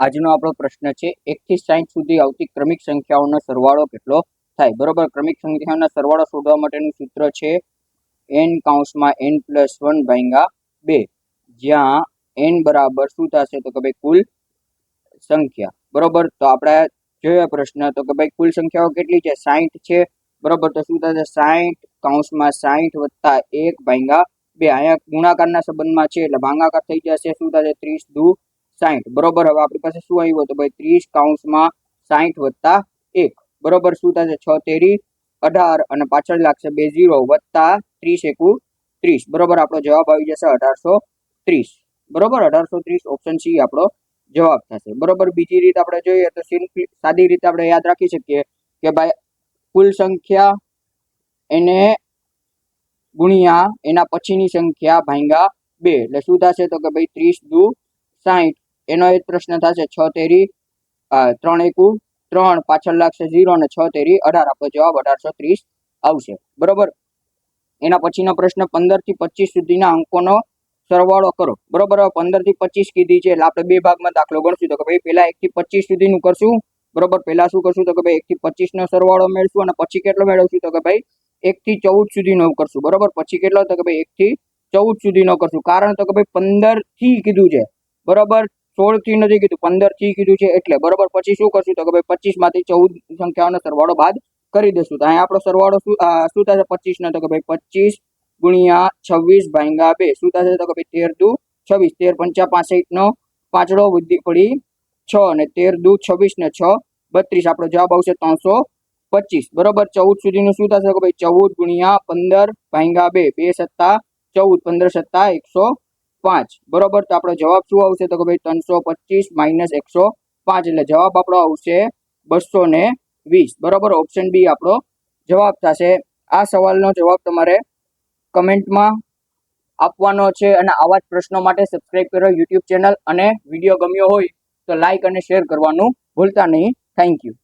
આજનો આપણો પ્રશ્ન છે એકથી સાઠ સુધી આવતી ક્રમિક સંખ્યાઓનો સરવાળો કેટલો થાય? બરોબર, ક્રમિક સંખ્યાઓના સરવાળો શોધવા માટેનું સૂત્ર છે એન કાઉન્સમાં એન પ્લસ વન ભાંગા બે. જ્યાં એન બરાબર શું થશે? તો કે ભાઈ કુલ સંખ્યા. બરોબર, તો આપણે જોઈએ પ્રશ્ન, તો કે ભાઈ કુલ સંખ્યાઓ કેટલી છે? સાઠ છે. બરોબર, તો શું થશે? સાહીઠ કાઉન્સમાં સાઠ વત્તા એક ભાંગા બે. અહીંયા ગુણાકારના સંબંધમાં છે, એટલે ભાંગાકાર થઈ જશે. શું થશે? ત્રીસ દુ સાઠ બરોબર? હવે આપણી પાસે શું આવ્યું તો ભાઈ? ત્રીસ કાઉન્સમાં સાહીઠ વત્તા એક. બરોબર? શું થશે? છ તેરી અઢાર અને પાછળ લાગશે બે ઝીરો વત્તા ત્રીસ એકુ ત્રીસ. બરોબર? આપણો જવાબ આવી જશે અઢારસો ત્રીસ. બરોબર? અઢારસો ત્રીસ ઓપ્શન સી આપણો જવાબ થશે. બરોબર? બીજી રીત આપણે જોઈએ તો સિમ્પલી સાદી રીતે આપણે યાદ રાખી શકીએ કે ભાઈ, કુલ સંખ્યા એને ગુણ્યા એના પછીની સંખ્યા ભાંગા બે. એટલે શું થશે તો કે ભાઈ, ત્રીસ દુ સાઠ એનો એક પ્રશ્ન થશે, છ તેરી ત્રણ એકુ, ત્રણ પાછળ લાગશે ઝીરો અને છ તેરી, અઢાર. આપણો જવાબ અઢારસો ત્રીસ આવશે. બરોબર? એના પછીનો પ્રશ્ન, પંદરથી પચીસ સુધીના અંકોનો સરવાળો કરો. બરોબર? પંદરથી પચીસ કીધી છે એટલે આપણે બે ભાગમાં દાખલો ગણશું. તો કે ભાઈ પહેલા એક થી પચીસ સુધીનું કરશું. બરોબર? પહેલા શું કરશું? તો કે ભાઈ, એક થી પચીસ નો સરવાળો મેળવશું અને પછી કેટલો મેળવશું? તો કે ભાઈ, એક થી ચૌદ સુધીનો કરશું. બરોબર? પછી કેટલો? તો કે ભાઈ, એક થી ચૌદ સુધીનો કરશું. કારણ તો કે ભાઈ, પંદરથી કીધું છે. બરોબર? સોળથી નથી કીધું પંદરથી કીધું છે એટલે બરોબર. પછી શું કરશું તો કે ભાઈ પચીસમાંથી ચૌદ સંખ્યાઓનો સરવાળો બાદ કરી દેશું. તો અહીંયા આપણો સરવાળો શું શું થશે? પચીસ નો તો કે ભાઈ પચીસ ગુણ્યા છવ્વીસ ભાંગા બે. શું થશે તો કે ભાઈ તેર દુ છવ્વીસ. તેર પંચા પાસઠ નો પાંચડો વૃદ્ધિ પડી છ અને તેર દુ છવ્વીસ ને છ, બત્રીસ. આપણો જવાબ આવશે ત્રણસો પચીસ. બરોબર? ચૌદ સુધીનું શું થશે કે ભાઈ ચૌદ ગુણ્યા પંદર ભાંગા બે. બે સત્તા ચૌદ, પંદર સત્તા એકસો પાંચ. બરોબર? તો આપણો જવાબ શું આવશે? તો કે ભાઈ ત્રણસો પચીસ માઇનસ એકસો પાંચ. એટલે જવાબ આપણો આવશે બસો ને વીસ. બરોબર? ઓપ્શન બી આપણો જવાબ થશે. આ સવાલનો જવાબ તમારે કમેન્ટમાં આપવાનો છે અને આવા જ પ્રશ્નો માટે સબસ્ક્રાઇબ કરો યુટ્યુબ ચેનલ અને વીડિયો ગમ્યો હોય તો લાઈક અને શેર કરવાનું ભૂલતા નહીં. Thank you